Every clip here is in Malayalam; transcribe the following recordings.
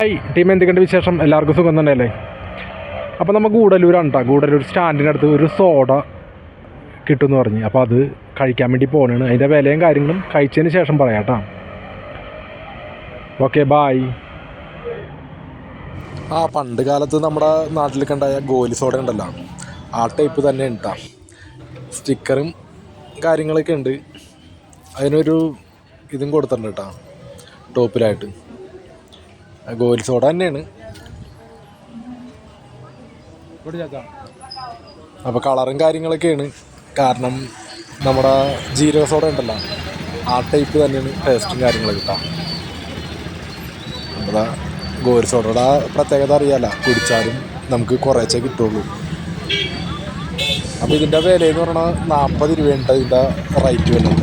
ഹായ്. ടീം എന്തൊക്കെയുണ്ട് വിശേഷം? എല്ലാവർക്കും സുഖം തന്നെയല്ലേ? അപ്പോൾ നമുക്ക് ഗൂഡല്ലൂരാണ് കേട്ടോ ഗൂഡല്ലൂർ സ്റ്റാൻഡിനടുത്ത് ഒരു സോഡ കിട്ടുമെന്ന് പറഞ്ഞ്. അപ്പോൾ അത് കഴിക്കാൻ വേണ്ടി പോകണാണ് അതിന്റെ വിലയും കാര്യങ്ങളും കഴിച്ചതിന് ശേഷം പറയാം കേട്ടോ ഓക്കെ ബായ്. ആ പണ്ട് കാലത്ത് നമ്മുടെ നാട്ടിലൊക്കെ ഉണ്ടായ ഗോലി സോഡ ഉണ്ടല്ലോ. ആ ടൈപ്പ് തന്നെ ഉണ്ടാ സ്റ്റിക്കറും കാര്യങ്ങളൊക്കെ ഉണ്ട്. അതിനൊരു ഇതും കൊടുത്തിട്ടുണ്ട് കേട്ടോ ടോപ്പിലായിട്ട്. ഗോലി സോഡ തന്നെയാണ്. അപ്പോൾ കളറും കാര്യങ്ങളൊക്കെയാണ്. കാരണം നമ്മുടെ ജീരക സോഡ ഉണ്ടല്ലോ ആ ടൈപ്പ് തന്നെയാണ് ടേസ്റ്റും കാര്യങ്ങളൊക്കെ കിട്ടാം നമ്മുടെ ഗോരി സോഡയുടെ പ്രത്യേകത അറിയാലോ കുടിച്ചാലും നമുക്ക് കുറേശ്ശെ കിട്ടുള്ളൂ. അപ്പോൾ ഇതിന്റെ വില എന്ന് പറഞ്ഞാൽ നാൽപ്പത് രൂപയുണ്ട് ഇതിന്റെ റേറ്റ് വരുന്നത്.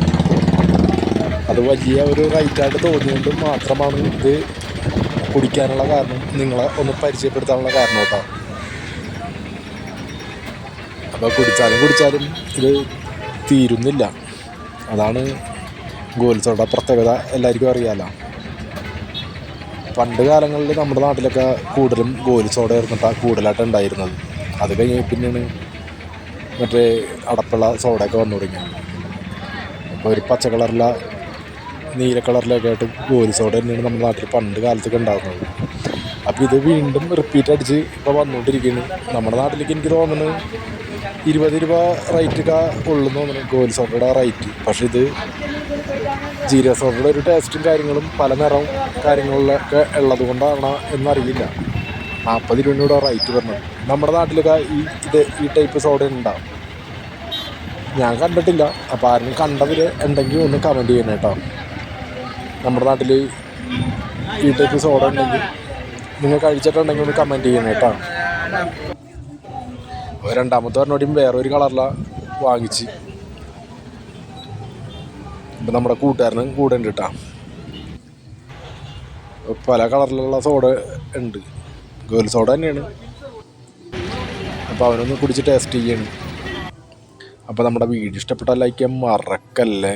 അത് വലിയ ഒരു റേറ്റായിട്ട് തോന്നിയതുകൊണ്ട് മാത്രമാണ് ഇത് കുടിക്കാനുള്ള കാരണം നിങ്ങളെ ഒന്ന് പരിചയപ്പെടുത്താനുള്ള കാരണം കേട്ടോ. അപ്പോൾ കുടിച്ചാലും കുടിച്ചാലും ഇത് തീരുന്നില്ല. അതാണ് ഗോൽസോട പ്രത്യേകത എല്ലാവർക്കും അറിയാമല്ലോ പണ്ട് കാലങ്ങളിൽ നമ്മുടെ നാട്ടിലൊക്കെ കൂടുതലും ഗോലിസോട ആയിരുന്നിട്ടാണ് കൂടുതലായിട്ട് ഉണ്ടായിരുന്നത്. അത് കഴിഞ്ഞ് പിന്നെയാണ് മറ്റേ അടപ്പുള്ള സോഡയൊക്കെ വന്നു തുടങ്ങിയത്. അപ്പോൾ ഒരു പച്ച കളറില നീല കളറിലൊക്കെ ആയിട്ട് ഗോലി സോഡ തന്നെയാണ് നമ്മുടെ നാട്ടിൽ പണ്ട് കാലത്തൊക്കെ ഉണ്ടാകുന്നത് അപ്പോൾ ഇത് വീണ്ടും റിപ്പീറ്റ് അടിച്ച് ഇപ്പോൾ വന്നുകൊണ്ടിരിക്കുന്നു നമ്മുടെ നാട്ടിലേക്ക് എനിക്ക് തോന്നുന്നത് ഇരുപത് രൂപ റേറ്റൊക്കെ ഉള്ളു തോന്നുന്നു ഗോലി സോഡയുടെ റേറ്റ് പക്ഷേ ഇത് ജീരക സോഡയുടെ ഒരു ടേസ്റ്റും കാര്യങ്ങളും പല നിറവും കാര്യങ്ങളിലൊക്കെ ഉള്ളത് കൊണ്ടാണ് എന്നറിയില്ല നാൽപ്പത് രൂപയുടെ റേറ്റ് പറഞ്ഞത് നമ്മുടെ നാട്ടിലൊക്കെ ഈ ഇത് ഈ ടൈപ്പ് സോഡ ഉണ്ടാവും ഞാൻ കണ്ടിട്ടില്ല. അപ്പോൾ ആരും കണ്ടവർ ഉണ്ടെങ്കിൽ ഒന്ന് കമന്റ് ചെയ്യണം കേട്ടോ നമ്മുടെ നാട്ടിൽ ഈ ടൈപ്പ് സോഡ ഉണ്ടെങ്കിൽ നിങ്ങൾ കഴിച്ചിട്ടുണ്ടെങ്കിൽ ഒന്ന് കമന്റ് ചെയ്യണം കേട്ടോ. രണ്ടാമത്തെ വേറെ വേറൊരു കളറിലാണ് വാങ്ങിച്ച്. ഇപ്പം നമ്മുടെ കൂട്ടുകാരനും കൂടെ ഉണ്ട് കേട്ടോ. പല കളറിലുള്ള സോഡ ഉണ്ട്. ഗേൾ സോഡ തന്നെയാണ്. അപ്പോൾ അവനൊന്ന് കുടിച്ച് ടേസ്റ്റ് ചെയ്യണം. അപ്പോൾ നമ്മുടെ വീഡിയോ ഇഷ്ടപ്പെട്ടാൽ ലൈക്ക് ചെയ്യാൻ മറക്കല്ലേ?